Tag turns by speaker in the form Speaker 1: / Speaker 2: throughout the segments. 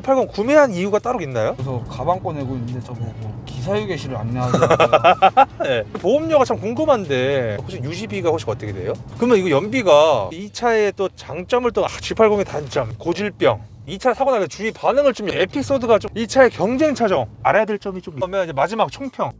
Speaker 1: G80 구매한 이유가 따로 있나요?
Speaker 2: 그래서 가방 꺼내고 있는데 저보고 기사휴게실을 안내하더라고요.
Speaker 1: 네. 보험료가 참 궁금한데 혹시 유지비가 혹시 어떻게 돼요? 그러면 이거 연비가 이 차의 또 장점을 또 아, G80의 단점 고질병 이 차 사고 나서 주위 반응을 좀 에피소드가 좀 이 차의 경쟁 차종 알아야 될 점이 좀 그러면 이제 마지막 총평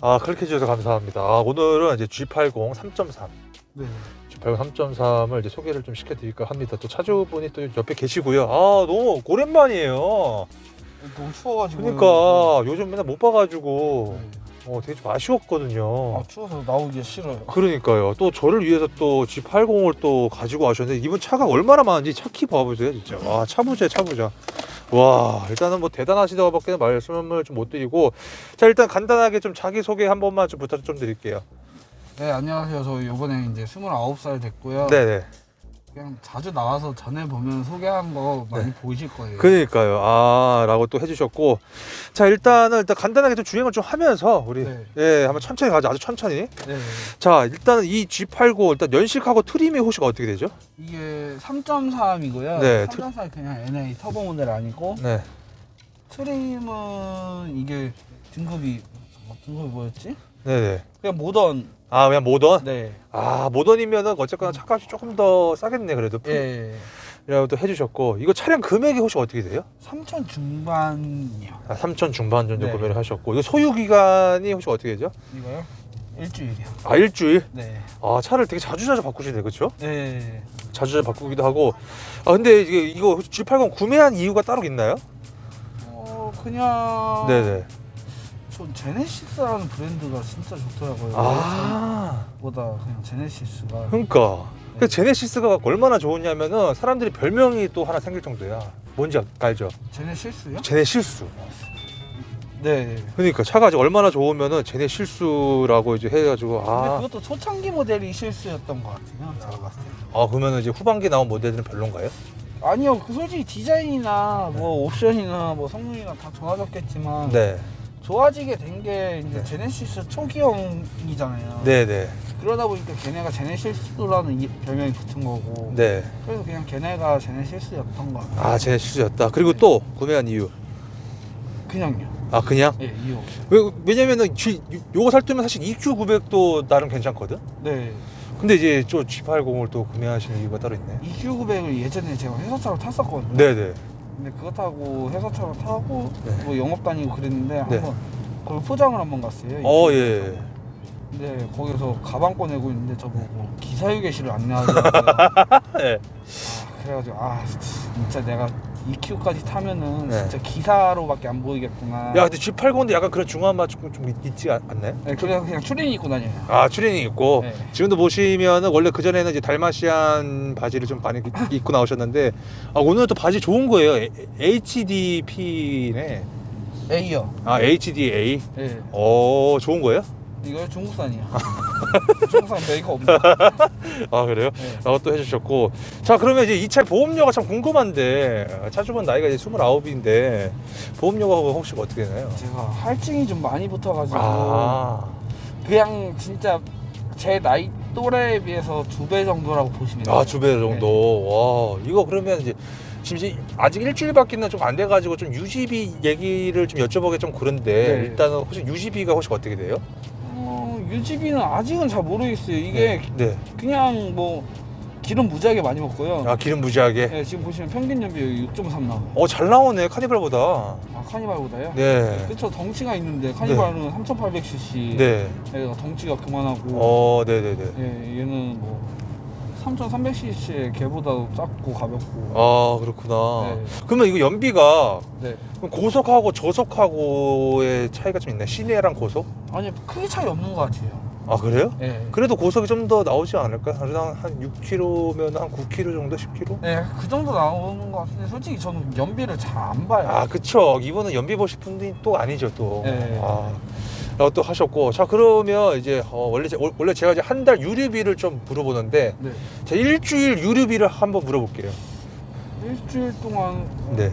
Speaker 1: 아 그렇게 해주셔서 감사합니다 아, 오늘은 이제 G80 3.3
Speaker 2: 네.
Speaker 1: G80 3.3을 이제 소개를 좀 시켜드릴까 합니다 또 차주분이 또 옆에 계시고요 아 너무 오랜만이에요
Speaker 2: 너무 추워가지고.
Speaker 1: 그러니까 요즘 맨날 못 봐가지고
Speaker 2: 네.
Speaker 1: 어, 되게 좀 아쉬웠거든요
Speaker 2: 아 추워서 나오기 싫어요.
Speaker 1: 그러니까요. 또 저를 위해서 또 G80을 또 가지고 와셨는데 이분 차가 얼마나 많은지 차 키 봐보세요, 진짜. 와, 차부자, 차부자. 와, 일단은 뭐 대단하시다고 밖에 말씀을 좀 못 드리고 자, 일단 간단하게 좀 자기 소개 한 번만 좀 부탁 좀 드릴게요.
Speaker 2: 네 안녕하세요. 저 이번에 이제 29살 됐고요.
Speaker 1: 네, 네.
Speaker 2: 그냥 자주 나와서 전에 보면 소개한 거 많이
Speaker 1: 네.
Speaker 2: 보이실 거예요.
Speaker 1: 그러니까요. 아, 라고 또 해주셨고 자, 일단은 일단 간단하게 좀 주행을 좀 하면서 우리
Speaker 2: 네.
Speaker 1: 예, 한번 천천히 가자. 아주 천천히.
Speaker 2: 네. 네.
Speaker 1: 자, 일단은 이 G80 일단 연식하고 트림이 혹시 어떻게 되죠?
Speaker 2: 이게 3.3이고요.
Speaker 1: 네,
Speaker 2: 3.3 그냥 NA 터보 모델 아니고
Speaker 1: 네.
Speaker 2: 트림은 이게 등급이 어, 등급이 뭐였지?
Speaker 1: 네, 네.
Speaker 2: 그냥 모던.
Speaker 1: 아, 그냥 모던?
Speaker 2: 네.
Speaker 1: 아 모던이면은 어쨌거나 차값이 조금 더 싸겠네 그래도
Speaker 2: 예.
Speaker 1: 이라고 또 해주셨고 이거 차량 금액이 혹시 어떻게 돼요?
Speaker 2: 3천 중반이요.
Speaker 1: 아, 3천 중반 정도
Speaker 2: 네.
Speaker 1: 구매를 하셨고 이거 소유 기간이 혹시 어떻게 되죠?
Speaker 2: 이거요? 일주일이요.
Speaker 1: 아 일주일?
Speaker 2: 네.
Speaker 1: 아 차를 되게 자주 자주 바꾸시네 그렇죠?
Speaker 2: 네.
Speaker 1: 자주 자주 바꾸기도 하고 아 근데 이게 이거 G80 구매한 이유가 따로 있나요?
Speaker 2: 어 그냥
Speaker 1: 네네
Speaker 2: 전 제네시스라는 브랜드가 진짜 좋더라고요.
Speaker 1: 아
Speaker 2: 보다 그냥 제네시스가.
Speaker 1: 그러니까
Speaker 2: 네.
Speaker 1: 그 제네시스가 얼마나 좋으냐면은 사람들이 별명이 또 하나 생길 정도야 뭔지 알죠?
Speaker 2: 제네시스요?
Speaker 1: 제네 실수
Speaker 2: 네.
Speaker 1: 그러니까 차가 얼마나 좋으면은 제네 실수라고 이제 해가지고
Speaker 2: 근데
Speaker 1: 아,
Speaker 2: 그것도 초창기 모델이 실수였던 것 같아요. 제가 봤을 때.
Speaker 1: 아 그러면은 이제 후반기 나온 모델들은 별론가요?
Speaker 2: 아니요, 그 솔직히 디자인이나 뭐 옵션이나 뭐 성능이나 다 좋아졌겠지만
Speaker 1: 네,
Speaker 2: 좋아지게 된 게 이제
Speaker 1: 네.
Speaker 2: 제네시스 초기형이잖아요.
Speaker 1: 네, 네,
Speaker 2: 그러다 보니까 걔네가 제네시스라는 이- 별명이 붙은 거고.
Speaker 1: 네.
Speaker 2: 그래서 그냥 걔네가 제네시스였던 것 같아요.
Speaker 1: 아 제네 실수였다. 그리고 또 구매한 이유.
Speaker 2: 그냥요.
Speaker 1: 아 그냥?
Speaker 2: 예, 이유.
Speaker 1: 왜, 왜냐면은 G, 요거 살 때면 사실 EQ900도 나름 괜찮거든.
Speaker 2: 네.
Speaker 1: 근데 이제 또 G80을 또 구매하시는 이유가 따로 있네.
Speaker 2: EQ900을 예전에 제가 회사 차로 탔었거든요.
Speaker 1: 네, 네.
Speaker 2: 근데 그거 타고 회사차로 타고
Speaker 1: 네.
Speaker 2: 뭐 영업 다니고 그랬는데
Speaker 1: 네.
Speaker 2: 한번 골프장을 한번 갔어요.
Speaker 1: 어 예.
Speaker 2: 근데 거기서 가방 꺼내고 있는데 저보고 기사 휴게실을 안내하더라고요.
Speaker 1: 네.
Speaker 2: 아, 그래가지고 아 진짜 내가 EQ까지 타면은
Speaker 1: 네.
Speaker 2: 진짜 기사로밖에 안 보이겠구나.
Speaker 1: 야 근데 G80인데 약간 그런 중후한 맛 조금 좀 있- 있지 않- 않나요?
Speaker 2: 네, 그래서 그냥 추리닝 입고 다녀요.
Speaker 1: 아 추리닝 있고
Speaker 2: 네.
Speaker 1: 지금도 보시면은 원래 그 전에는 이제 달마시안 바지를 좀 많이 입고 나오셨는데 아 오늘은 또 바지 좋은 거예요. 에- HDP네.
Speaker 2: A요.
Speaker 1: 아 HDA.
Speaker 2: 네.
Speaker 1: 어 좋은 거예요?
Speaker 2: 이거 중국산이요. 중국산 메이커 없나?
Speaker 1: 아 그래요?
Speaker 2: 네.
Speaker 1: 라고 또 해주셨고 자 그러면 이제 이 차 보험료가 참 궁금한데 차주분 나이가 이제 29인데 보험료가 혹시 어떻게 되나요?
Speaker 2: 제가 할증이 좀 많이 붙어가지고
Speaker 1: 아
Speaker 2: 그냥 진짜 제 나이 또래에 비해서 두 배 정도라고 보시면 돼요.
Speaker 1: 아, 두 배 정도. 와, 이거 그러면 이제 지금 아직 일주일밖에는 좀 안 돼가지고 좀 유지비 얘기를 좀 여쭤보기 좀 그런데
Speaker 2: 네.
Speaker 1: 일단은 혹시 유지비가 혹시 어떻게 돼요?
Speaker 2: 어, 유지비는 아직은 잘 모르겠어요. 이게
Speaker 1: 네.
Speaker 2: 그냥 뭐 기름 무지하게 많이 먹고요.
Speaker 1: 아 기름 무지하게.
Speaker 2: 네, 지금 보시면 평균 연비 6.3 나와요.
Speaker 1: 어잘 나오네 카니발보다.
Speaker 2: 아 카니발보다요?
Speaker 1: 네.
Speaker 2: 그쵸 덩치가 있는데 카니발은 3,800cc.
Speaker 1: 네.
Speaker 2: 얘가 덩치가 그만하고.
Speaker 1: 어 네네네.
Speaker 2: 예, 얘는 뭐 3,300cc의 걔보다 작고 가볍고.
Speaker 1: 아 그렇구나.
Speaker 2: 네.
Speaker 1: 그러면 이거 연비가
Speaker 2: 네.
Speaker 1: 그럼 고속하고 저속하고의 차이가 좀 있나요? 시내랑 고속?
Speaker 2: 아니 크게 차이 없는 것 같아요.
Speaker 1: 아 그래요?
Speaker 2: 예.
Speaker 1: 그래도 고속이 좀 더 나오지 않을까요? 한, 한 6km면 한 9km 정도, 10km?
Speaker 2: 네, 그 정도 나오는 것 같은데 솔직히 저는 연비를 잘 안 봐요.
Speaker 1: 아 그쵸. 이분은 연비 보실 분이 또 아니죠 또.
Speaker 2: 네.
Speaker 1: 아. 라고 또 하셨고 자 그러면 이제 어, 원래 제, 원래 제가 이제 한 달 유류비를 좀 물어보는데
Speaker 2: 네.
Speaker 1: 제 일주일 유류비를 한번 물어볼게요.
Speaker 2: 일주일 동안
Speaker 1: 네.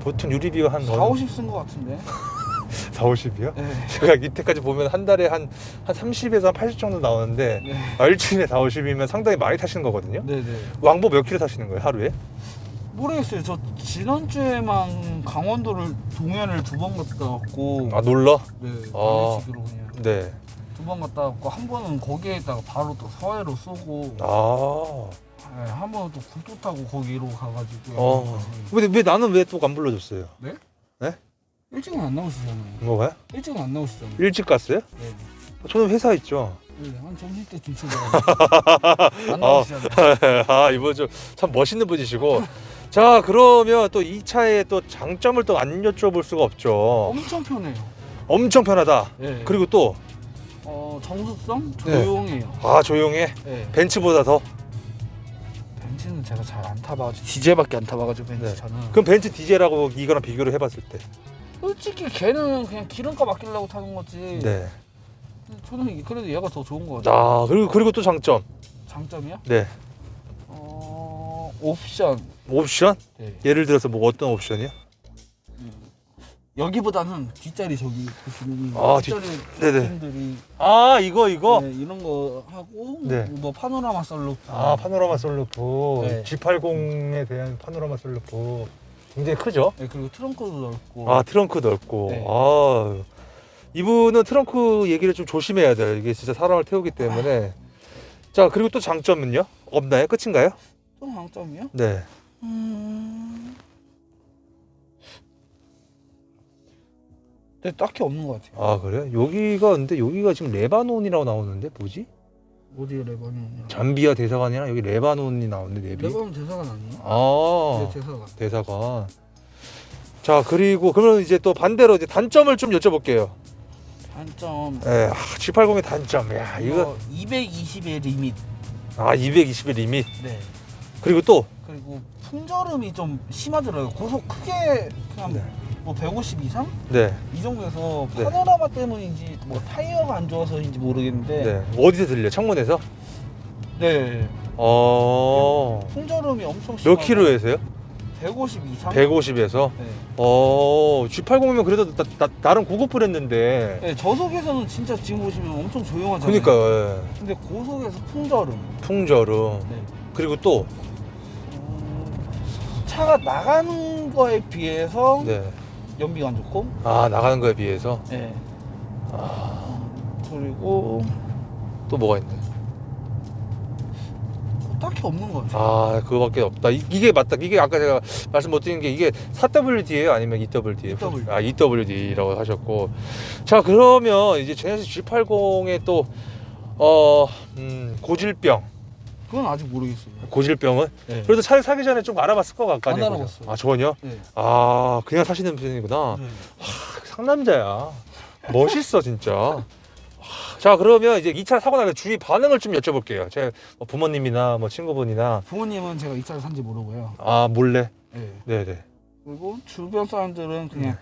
Speaker 1: 보통 유류비가 한
Speaker 2: 4, 50 쓴 것 같은데.
Speaker 1: 4, 50이요?
Speaker 2: 네.
Speaker 1: 제가 이때까지 보면 한 달에 한, 한 30에서 한 80 정도 나오는데
Speaker 2: 네.
Speaker 1: 아, 일주일에 4, 50이면 상당히 많이 타시는 거거든요.
Speaker 2: 네, 네.
Speaker 1: 왕복 몇 킬로 타시는 거예요 하루에?
Speaker 2: 모르겠어요. 저 지난주에만 강원도를 동해안을 두 번 갔다 왔고
Speaker 1: 아 놀러?
Speaker 2: 네,
Speaker 1: 아.
Speaker 2: 그냥
Speaker 1: 네.
Speaker 2: 두 번 갔다 왔고 한 번은 거기에다가 바로 또 서해로 쏘고
Speaker 1: 아.
Speaker 2: 네, 한 번은 또 국도 타고 거기로 가가지고
Speaker 1: 어. 왜, 왜 나는 왜 또 안 불러줬어요?
Speaker 2: 일찍은 안 나오시잖아요.
Speaker 1: 뭐가요?
Speaker 2: 일찍은 안 나오시잖아요.
Speaker 1: 일찍 갔어요?
Speaker 2: 네.
Speaker 1: 저는 회사 있죠.
Speaker 2: 네, 한 점심 때쯤 출발. 안 나오시잖아요.
Speaker 1: 아 이분 좀 참 멋있는 분이시고. 자 그러면 또 이 차의 또 장점을 또 안 여쭤볼 수가 없죠.
Speaker 2: 엄청 편해요.
Speaker 1: 엄청 편하다.
Speaker 2: 네.
Speaker 1: 그리고 또
Speaker 2: 어, 정숙성
Speaker 1: 네.
Speaker 2: 조용해요.
Speaker 1: 아 조용해.
Speaker 2: 네.
Speaker 1: 벤츠보다 더.
Speaker 2: 벤츠는 제가 잘 안 타봐가지고 디젤밖에 안 타봐가지고 벤츠
Speaker 1: 네.
Speaker 2: 차는.
Speaker 1: 그럼 벤츠 디젤하고 이거랑 비교를 해봤을 때.
Speaker 2: 솔직히 걔는 그냥 기름값 아끼려고 타는 거지.
Speaker 1: 네.
Speaker 2: 저는 이- 그래도 얘가 더 좋은 거 같아요.
Speaker 1: 아 그리고 그리고 또 장점.
Speaker 2: 장점이요?
Speaker 1: 네.
Speaker 2: 어, 옵션.
Speaker 1: 옵션?
Speaker 2: 네.
Speaker 1: 예를 들어서 뭐 어떤 옵션이요?
Speaker 2: 여기보다는 뒷자리 저기 보시면
Speaker 1: 아,
Speaker 2: 뒷자리
Speaker 1: 네네.
Speaker 2: 옵션들이
Speaker 1: 아 이거 이거.
Speaker 2: 네, 이런 거 하고
Speaker 1: 네.
Speaker 2: 뭐 파노라마 썰루프.
Speaker 1: 아 파노라마 솔루프
Speaker 2: 네.
Speaker 1: G80에 대한 파노라마 솔루프 굉장히 크죠?
Speaker 2: 네, 그리고 트렁크도 넓고.
Speaker 1: 아 트렁크 넓고
Speaker 2: 네.
Speaker 1: 아 이분은 트렁크 얘기를 좀 조심해야 돼요 이게 진짜 사람을 태우기 때문에 자 그리고 또 장점은요 없나요 끝인가요
Speaker 2: 또 장점이요?
Speaker 1: 네
Speaker 2: 음. 네, 딱히 없는 것 같아요.
Speaker 1: 아 그래요 여기가 근데 여기가 지금 레바논이라고 나오는데 뭐지
Speaker 2: 어디 레바논이요?
Speaker 1: 잠비아 대사관이랑 여기 레바논이 나오는데 내비
Speaker 2: 레바논 대사관 아니에요?
Speaker 1: 아
Speaker 2: 네, 대사관.
Speaker 1: 대사관 자 그리고 그러면 이제 또 반대로 이제 단점을 좀 여쭤볼게요
Speaker 2: 단점.
Speaker 1: 예, 아, G80의 단점 야 이거
Speaker 2: 220의 리밋.
Speaker 1: 아 220의 리밋
Speaker 2: 네.
Speaker 1: 그리고 또
Speaker 2: 그리고 풍절음이 좀 심하더라고요. 고속 크게 그냥
Speaker 1: 네.
Speaker 2: 뭐 150 이상
Speaker 1: 네.
Speaker 2: 이 정도에서
Speaker 1: 네.
Speaker 2: 파노라마 때문인지 뭐 타이어가 안 좋아서인지 모르겠는데
Speaker 1: 네. 뭐 어디서 들려? 창문에서?
Speaker 2: 네.
Speaker 1: 어.
Speaker 2: 풍절음이 엄청 심하고
Speaker 1: 몇 킬로에서요?
Speaker 2: 150 이상?
Speaker 1: 150에서.
Speaker 2: 네.
Speaker 1: 어. G80이면 그래도 나, 나, 나름 고급 브랜드인데.
Speaker 2: 네, 저속에서는 진짜 지금 보시면 엄청 조용하잖아요.
Speaker 1: 그러니까 예.
Speaker 2: 근데 고속에서 풍절음.
Speaker 1: 풍절음.
Speaker 2: 네.
Speaker 1: 그리고 또
Speaker 2: 음, 차가 나가는 거에 비해서
Speaker 1: 네.
Speaker 2: 연비가 안 좋고.
Speaker 1: 아, 나가는 거에 비해서
Speaker 2: 네.
Speaker 1: 아,
Speaker 2: 그리고
Speaker 1: 또 뭐가 있나요?
Speaker 2: 뭐 딱히 없는 것 같아요.
Speaker 1: 아, 그거밖에 없다. 이, 게 맞다. 이게 아까 제가 말씀 못 드린 게 이게 4WD예요, 아니면?
Speaker 2: EWD.
Speaker 1: 아, EWD라고 하셨고. 자, 그러면 이제 제네시스 G80의 또 어, 음, 고질병.
Speaker 2: 그건 아직 모르겠어요.
Speaker 1: 고질병은
Speaker 2: 네.
Speaker 1: 그래도 차를 사기 전에 좀 알아봤을 것 같거든요.
Speaker 2: 안 알아봤어요.
Speaker 1: 아 전혀?
Speaker 2: 네.
Speaker 1: 아 그냥 사시는 편이구나.
Speaker 2: 네.
Speaker 1: 상남자야. 멋있어 진짜. 와, 자 그러면 이제 이 차 사고 나서 주위 반응을 좀 여쭤볼게요. 제뭐 부모님이나 뭐 친구분이나
Speaker 2: 부모님은 제가 이 차를 산지 모르고요.
Speaker 1: 아 몰래.
Speaker 2: 네.
Speaker 1: 네네.
Speaker 2: 그리고 주변 사람들은 그냥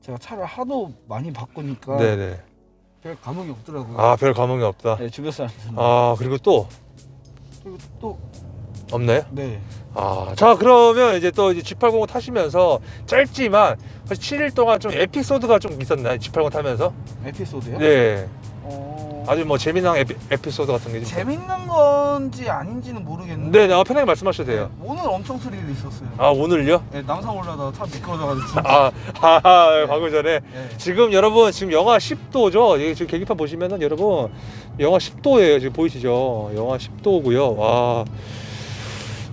Speaker 2: 제가 차를 하도 많이 바꾸니까
Speaker 1: 네네.
Speaker 2: 별 감흥이 없더라고요.
Speaker 1: 아 별 감흥이 없다.
Speaker 2: 네, 주변 사람들은.
Speaker 1: 아 그리고 또
Speaker 2: 그리고 또
Speaker 1: 없나요?
Speaker 2: 네.
Speaker 1: 아, 자 그러면 이제 또 이제 G80 타시면서 짧지만 7일 동안 좀 에피소드가 좀 있었나요? G80 타면서?
Speaker 2: 에피소드요?
Speaker 1: 네.
Speaker 2: 어...
Speaker 1: 아주 뭐 재미난 에피, 에피소드 같은 게 좀.
Speaker 2: 재밌는 건지 아닌지는 모르겠는데
Speaker 1: 네, 네, 편하게 말씀하셔도 돼요.
Speaker 2: 오늘 엄청 스릴 있었어요.
Speaker 1: 아 오늘요?
Speaker 2: 네, 남산 올라다가 차 미끄러져가지고 진짜.
Speaker 1: 아, 아, 아 방금 전에
Speaker 2: 네.
Speaker 1: 지금 여러분 지금 영하 10도죠. 여기 지금 계기판 보시면은 여러분 영하 10도예요. 지금 보이시죠? 영하 10도고요. 와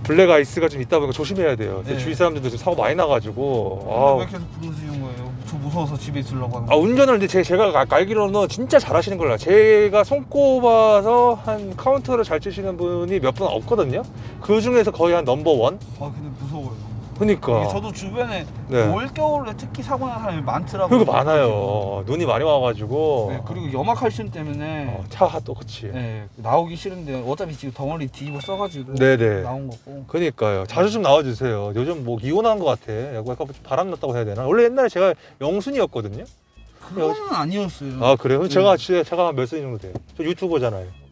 Speaker 1: 블랙 아이스가 좀 있다 보니까 조심해야 돼요.
Speaker 2: 네.
Speaker 1: 주위 사람들도 지금 사고 많이 나가지고.
Speaker 2: 근데
Speaker 1: 아,
Speaker 2: 왜 계속 부르시는 거예요? 저 무서워서 집에 있으려고 하는
Speaker 1: 아
Speaker 2: 거.
Speaker 1: 운전을 근데 제, 제가 알- 알기로는 진짜 잘 하시는 걸로 알아요. 제가 손꼽아서 한 카운터를 잘 치시는 분이 몇 분 없거든요. 그 중에서 거의 한 넘버 원.
Speaker 2: 아 근데 무서워요.
Speaker 1: 그니까.
Speaker 2: 이게 저도 주변에
Speaker 1: 네.
Speaker 2: 올 겨울에 특히 사고 난 사람이 많더라고요.
Speaker 1: 그거 많아요. 눈이 많이 와가지고.
Speaker 2: 네, 그리고 염화칼슘 때문에
Speaker 1: 어, 차또 그치.
Speaker 2: 네, 나오기 싫은데 어차피 지금 덩어리 뒤집어 써가지고
Speaker 1: 네네.
Speaker 2: 나온 거고.
Speaker 1: 그니까요. 자주 좀 나와주세요. 요즘 뭐 이혼한 것 같아. 약간 좀 바람 났다고 해야 되나? 원래 옛날에 제가 영순이었거든요.
Speaker 2: 그거는 아니었어요.
Speaker 1: 아 그래요?
Speaker 2: 네.
Speaker 1: 제가 진짜 제가 몇살 정도 돼요? 저 유튜버잖아요.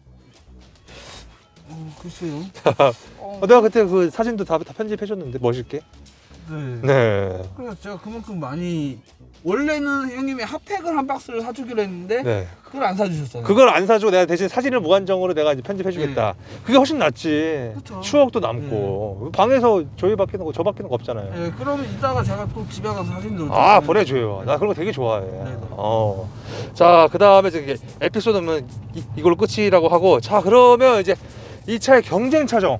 Speaker 2: 어, 글쎄요. 어,
Speaker 1: 어, 내가 그때 그 사진도 다, 다 편집해줬는데 멋있게.
Speaker 2: 네.
Speaker 1: 네.
Speaker 2: 그래서 제가 그만큼 많이 원래는 형님이 핫팩을 한 박스를 사주기로 했는데
Speaker 1: 네.
Speaker 2: 그걸 안 사주셨잖아요.
Speaker 1: 그걸 안 사주고 내가 대신 사진을 무한정으로 내가 이제 편집해주겠다. 그게 훨씬 낫지.
Speaker 2: 그쵸.
Speaker 1: 추억도 남고 방에서 저희밖에 는 저밖에 는 없잖아요.
Speaker 2: 네, 그러면 이따가 제가 또 집에 가서 사진들
Speaker 1: 아 보내줘요. 나 그런 거 되게 좋아해.
Speaker 2: 네네.
Speaker 1: 어. 자 그 다음에 이제 에피소드는 이, 이걸로 끝이라고 하고 자 그러면 이제 이 차의 경쟁 차종.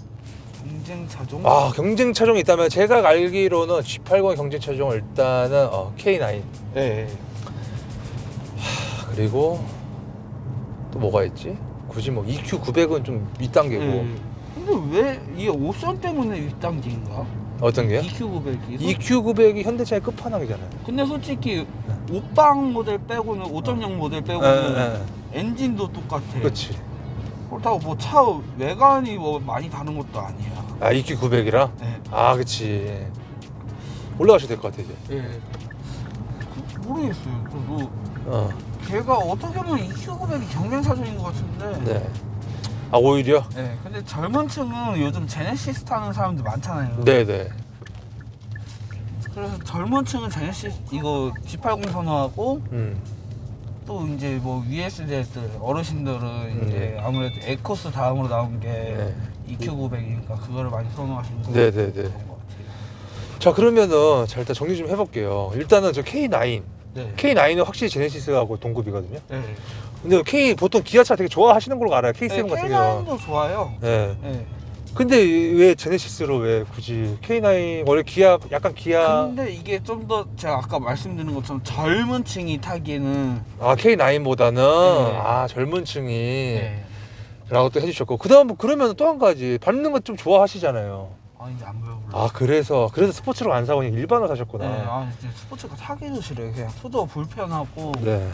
Speaker 2: 경쟁 차종.
Speaker 1: 아 경쟁 차종이 있다면 제가 알기로는 G80 경쟁 차종은 일단은 어, K9.
Speaker 2: 네.
Speaker 1: 그리고 또 뭐가 있지? 굳이 뭐 EQ 900은 좀 윗단계고
Speaker 2: 네. 근데 왜 이게 옵션 때문에 윗단계인가?
Speaker 1: 어떤 게요?
Speaker 2: EQ 900이.
Speaker 1: EQ 900이 현대차의 끝판왕이잖아요.
Speaker 2: 근데 솔직히 옷방 모델 빼고는 5.0 모델
Speaker 1: 예,
Speaker 2: 빼고는
Speaker 1: 예,
Speaker 2: 엔진도 똑같아.
Speaker 1: 예. 그렇지.
Speaker 2: 그렇다고 뭐 차 외관이 뭐 많이 다른 것도 아니야.
Speaker 1: 아 EQ 900이라?
Speaker 2: 네.
Speaker 1: 아 그치. 올라가셔도 될 것 같아 이제.
Speaker 2: 예. 그, 모르겠어요. 저도
Speaker 1: 어.
Speaker 2: 걔가 어떻게 보면 EQ 900이 경쟁 사정인 것 같은데.
Speaker 1: 네. 아 오히려?
Speaker 2: 네, 근데 젊은 층은 요즘 제네시스 타는 사람들 많잖아요.
Speaker 1: 네네.
Speaker 2: 그래서 젊은 층은 제네시스 이거 G80 선호하고
Speaker 1: 음.
Speaker 2: 또 이제 뭐 USD들 어르신들은 이제 아무래도 에코스 다음으로 나온 게
Speaker 1: 네.
Speaker 2: EQ 900이니까 그거를 많이 선호하시는 거
Speaker 1: 네, 네, 네.
Speaker 2: 그런 것 같아요.
Speaker 1: 자 그러면은 자 일단 정리 좀 해볼게요. 일단은 저 K9.
Speaker 2: 네.
Speaker 1: K9은 확실히 제네시스하고 동급이거든요.
Speaker 2: 네.
Speaker 1: 근데 K 보통 기아차 되게 좋아하시는 걸로 알아요. K7
Speaker 2: 네,
Speaker 1: 같은 경우.
Speaker 2: K9도 좋아요.
Speaker 1: 네.
Speaker 2: 네.
Speaker 1: 근데 왜 제네시스로 왜 굳이 K9 원래 기아 약간 기아
Speaker 2: 근데 이게 좀 더 제가 아까 말씀드린 것처럼 젊은 층이 타기에는
Speaker 1: 아 K9보다는
Speaker 2: 네.
Speaker 1: 아 젊은 층이
Speaker 2: 네.
Speaker 1: 라고 또 해주셨고 그다음 그러면 또 한 가지 밟는 거 좀 좋아하시잖아요.
Speaker 2: 아 이제 안 보여
Speaker 1: 아 그래서 그래서 스포츠로 안 사고 그냥 일반으로 사셨구나.
Speaker 2: 네, 아 이제 스포츠가 타기도 싫어요. 그냥 투도 불편하고
Speaker 1: 네.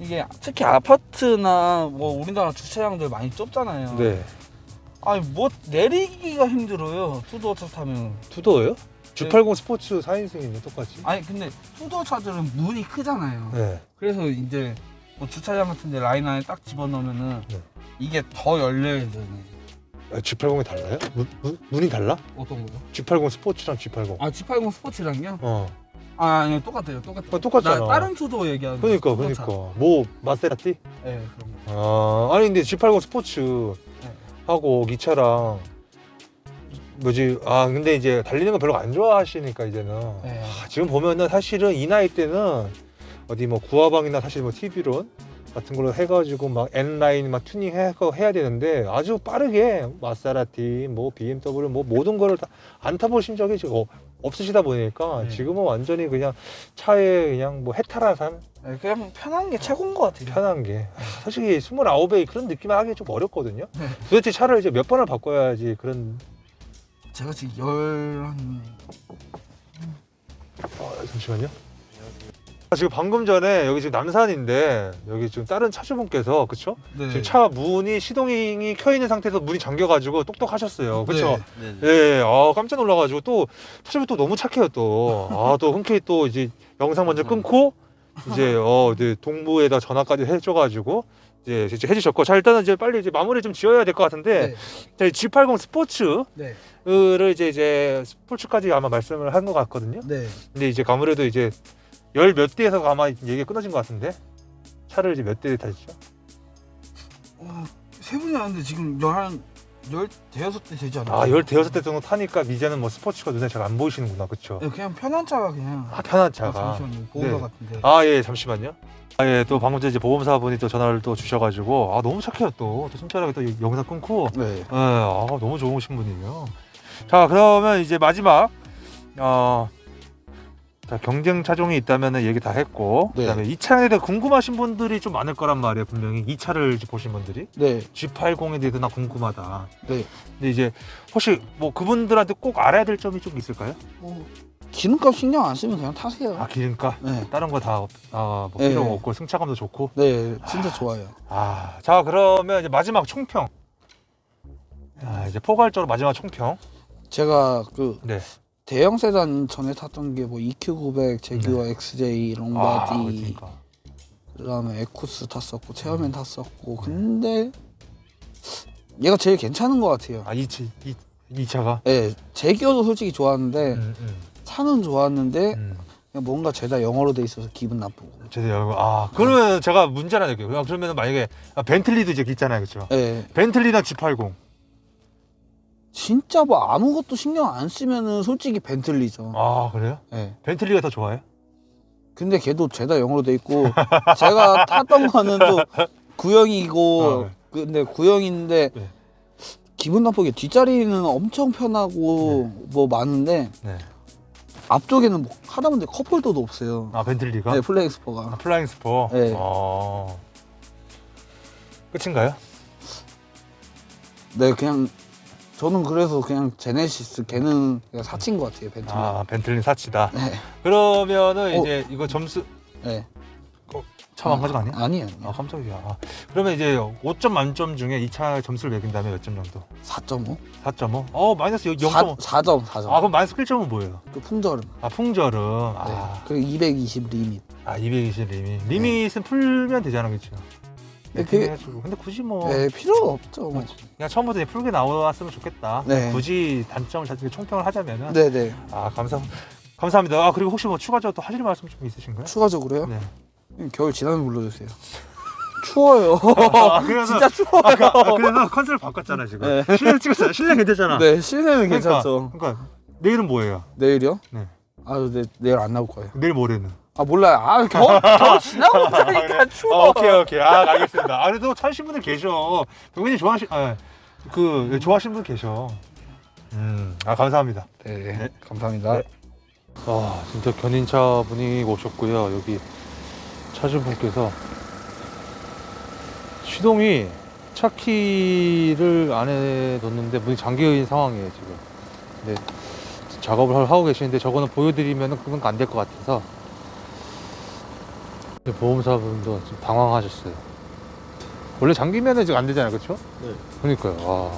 Speaker 2: 이게 특히 아파트나 뭐 우리나라 주차장들 많이 좁잖아요.
Speaker 1: 네.
Speaker 2: 아니 뭐 내리기가 힘들어요. 투도어 차 타면.
Speaker 1: 투도예요? G80 스포츠 4인승이네 똑같이.
Speaker 2: 아니 근데 투도어 차들은 문이 크잖아요.
Speaker 1: 네.
Speaker 2: 그래서 이제 뭐 주차장 같은데 라인 안에 딱 집어넣으면은
Speaker 1: 네.
Speaker 2: 이게 더 되네.
Speaker 1: 아, G80이 달라요? 문, 문, 문이 달라?
Speaker 2: 어떤 거요?
Speaker 1: G80 스포츠랑 G80.
Speaker 2: 아 G80 스포츠랑요?
Speaker 1: 어.
Speaker 2: 아 아니 똑같아요. 똑같아요.
Speaker 1: 어, 똑같잖아.
Speaker 2: 나 다른 투도어 얘기하는
Speaker 1: 그러니까
Speaker 2: 거예요,
Speaker 1: 그러니까 뭐 마세라티?
Speaker 2: 차. 네 그런 거.
Speaker 1: 아 아니 근데 G80 스포츠
Speaker 2: 네.
Speaker 1: 하고 이 차랑 뭐지? 아 근데 이제 달리는 거 별로 안 좋아하시니까 이제는.
Speaker 2: 네.
Speaker 1: 아, 지금 보면은 사실은 이 나이 때는 어디 뭐 구화방이나 사실 뭐 TV론 같은 걸로 해가지고 막 N 라인 막 튜닝 해 해야 되는데 아주 빠르게 마사라티 뭐 BMW 뭐 모든 거를 다 안 타보신 적이 지금 어- 없으시다 보니까
Speaker 2: 네.
Speaker 1: 지금은 완전히 그냥 차에 그냥 뭐 해탈화산
Speaker 2: 네, 그냥 편한 게 최고인 것 같아요.
Speaker 1: 편한 게 솔직히 29에 그런 느낌 하기 좀 어렵거든요.
Speaker 2: 네.
Speaker 1: 도대체 차를 이제 몇 번을 바꿔야지 그런
Speaker 2: 제가 지금 열한
Speaker 1: 어, 잠시만요. 아, 지금 방금 전에 여기 지금 남산인데 여기 지금 다른 차주분께서 그쵸?
Speaker 2: 네.
Speaker 1: 지금 차 문이 시동이 켜 있는 상태에서 문이 잠겨가지고 똑똑하셨어요. 그쵸?
Speaker 2: 네.
Speaker 1: 예, 아 깜짝 놀라가지고 또 차주분 또 너무 착해요 또. 아 또 흔쾌히 또 이제 영상 먼저 끊고 이제 어 이제 동부에다 전화까지 해줘가지고 이제 이제 해주셨고 자 일단은 이제 빨리 이제 마무리 좀 지어야 될 것 같은데 자, 이 G80 스포츠를
Speaker 2: 네.
Speaker 1: 이제 이제 스포츠까지 아마 말씀을 한 것 같거든요.
Speaker 2: 네.
Speaker 1: 근데 이제 아무래도 이제 열 몇 대에서 아마 얘기가 끊어진 것 같은데 차를 이제 몇 대 타시죠?
Speaker 2: 어, 세 분이 아는데 지금 열한 열 대여섯 대 되지 않아요?
Speaker 1: 아, 16대 정도 타니까 이제는 뭐 스포츠가 눈에 잘 안 보이시는구나. 그쵸?
Speaker 2: 네, 그냥 편한 차가 그냥.
Speaker 1: 아, 편한
Speaker 2: 아,
Speaker 1: 차가.
Speaker 2: 잠시만요. 보험사
Speaker 1: 네.
Speaker 2: 같은데.
Speaker 1: 아, 예, 잠시만요. 아, 예, 또 방금 전에 이제 보험사분이 또 전화를 또 주셔가지고, 아, 너무 착해요, 또. 또 친절하게 또 영상 끊고,
Speaker 2: 네.
Speaker 1: 예, 아, 너무 좋으신 분이에요. 자, 그러면 이제 마지막, 어, 자, 경쟁 차종이 있다면 얘기 다 했고,
Speaker 2: 네.
Speaker 1: 그다음에 이 차에 대해 궁금하신 분들이 좀 많을 거란 말이에요, 분명히. 이 차를 보신 분들이.
Speaker 2: 네.
Speaker 1: G80에 대해서 나 궁금하다.
Speaker 2: 네.
Speaker 1: 근데 이제 혹시 뭐 그분들한테 꼭 알아야 될 점이 좀 있을까요?
Speaker 2: 뭐 기름값 신경 안 쓰면 그냥 타세요.
Speaker 1: 아, 기름값?
Speaker 2: 네.
Speaker 1: 다른 거 다, 아, 뭐
Speaker 2: 네.
Speaker 1: 필요 없고, 승차감도 좋고.
Speaker 2: 네, 진짜 좋아요.
Speaker 1: 아, 자, 그러면 이제 마지막 총평. 아, 이제 포괄적으로 마지막 총평.
Speaker 2: 제가 그
Speaker 1: 네.
Speaker 2: 대형 세단 전에 탔던 게 뭐 EQ900, 제규어 XJ,
Speaker 1: 아,
Speaker 2: 롱바디,
Speaker 1: 그러니까.
Speaker 2: 그다음에 에쿠스 탔었고 체어맨 탔었고 근데 얘가 제일 괜찮은 것 같아요.
Speaker 1: 아, 이, 차- 이, 이 차가?
Speaker 2: 네, 제규어도 솔직히 좋았는데
Speaker 1: 음, 음,
Speaker 2: 차는 좋았는데
Speaker 1: 음.
Speaker 2: 그냥 뭔가 죄다 영어로 돼 있어서 기분 나쁘고.
Speaker 1: 제대로. 아, 그러면 제가 문제나 낼게요. 그러면 만약에 아, 벤틀리도 이제 있잖아요. 그죠?
Speaker 2: 네,
Speaker 1: 벤틀리나 G80.
Speaker 2: 진짜 뭐 아무것도 신경 안 쓰면은 솔직히 벤틀리죠.
Speaker 1: 아, 그래요?
Speaker 2: 네.
Speaker 1: 벤틀리가 더 좋아요?
Speaker 2: 근데 걔도 죄다 영어로 돼 있고 제가 탔던 거는 또 구형이고
Speaker 1: 아, 네.
Speaker 2: 근데 구형인데
Speaker 1: 네.
Speaker 2: 기분 나쁘게 뒷자리는 엄청 편하고 뭐 많은데
Speaker 1: 네.
Speaker 2: 앞쪽에는 뭐 하다못해 컵홀더도 없어요.
Speaker 1: 아, 벤틀리가?
Speaker 2: 네, 플레이엑스퍼가.
Speaker 1: 아, 플라잉 스포.
Speaker 2: 네.
Speaker 1: 어. 끝인가요?
Speaker 2: 네, 그냥 저는 그래서 그냥 제네시스 걔는 그냥 사친 것 같아요, 벤틀리.
Speaker 1: 아, 벤틀리 사치다.
Speaker 2: 네,
Speaker 1: 그러면은
Speaker 2: 어.
Speaker 1: 이제 이거 점수
Speaker 2: 네.
Speaker 1: 차 망가진 거 아니야?
Speaker 2: 아니에요.
Speaker 1: 아, 깜짝이야. 아, 그러면 이제 5점 만점 중에 이 차 점수를 매긴다면 몇 점 정도?
Speaker 2: 4.5?
Speaker 1: 4.5? 어, 마이너스 0.5.
Speaker 2: 4, 4점, 4점.
Speaker 1: 아, 그럼 마이너스 1점은 뭐예요?
Speaker 2: 그 풍절음.
Speaker 1: 아, 풍절음.
Speaker 2: 네.
Speaker 1: 아,
Speaker 2: 그리고 220 리밋.
Speaker 1: 아 220 리밋. 리밋은 풀면 되잖아, 그렇죠?
Speaker 2: 네, 그게-
Speaker 1: 해가지고. 근데 굳이 뭐
Speaker 2: 네, 필요가 없죠. 뭐.
Speaker 1: 그냥 처음부터 이제 풀게 나왔으면 좋겠다.
Speaker 2: 네.
Speaker 1: 굳이 단점을 찾는 총평을 하자면은
Speaker 2: 네, 네.
Speaker 1: 아 감사 감사합니다. 아 그리고 혹시 뭐 추가적으로 또 하실 말씀 좀 있으신가요?
Speaker 2: 추가적으로요?
Speaker 1: 네.
Speaker 2: 겨울 지나면 불러주세요. 추워요.
Speaker 1: 아, 그래서
Speaker 2: 진짜 추워요.
Speaker 1: 아, 그, 아, 그래서 컨셉을 바꿨잖아 지금.
Speaker 2: 네.
Speaker 1: 실내 찍었잖아. 실내 괜찮잖아.
Speaker 2: 네, 실내는
Speaker 1: 그러니까,
Speaker 2: 괜찮죠.
Speaker 1: 그러니까 내일은 뭐예요?
Speaker 2: 내일이요?
Speaker 1: 네.
Speaker 2: 아, 네, 내일 안 나올 거예요.
Speaker 1: 내일 모레는?
Speaker 2: 아, 몰라요. 아, 겨울, 겨울 지나고
Speaker 1: 아,
Speaker 2: 자니까
Speaker 1: 그래?
Speaker 2: 추워.
Speaker 1: 아, 오케이 오케이. 아 알겠습니다. 아 그래도 찾으신 분들 계셔. 병현이 좋아하시 아, 그 좋아하시는 분 계셔. 음, 아 감사합니다.
Speaker 2: 네,
Speaker 1: 네.
Speaker 2: 감사합니다.
Speaker 1: 네. 아 진짜 견인차 분이 오셨고요. 여기 차주 분께서 시동이 차 키를 안에 뒀는데 문이 잠겨있는 상황이에요 지금. 근데 작업을 하고 계시는데 저거는 보여드리면 그건 안 될 것 같아서 보험사분도 좀 당황하셨어요. 원래 잠기면은 지금 안 되잖아요, 그렇죠?
Speaker 2: 네.
Speaker 1: 그러니까요. 와.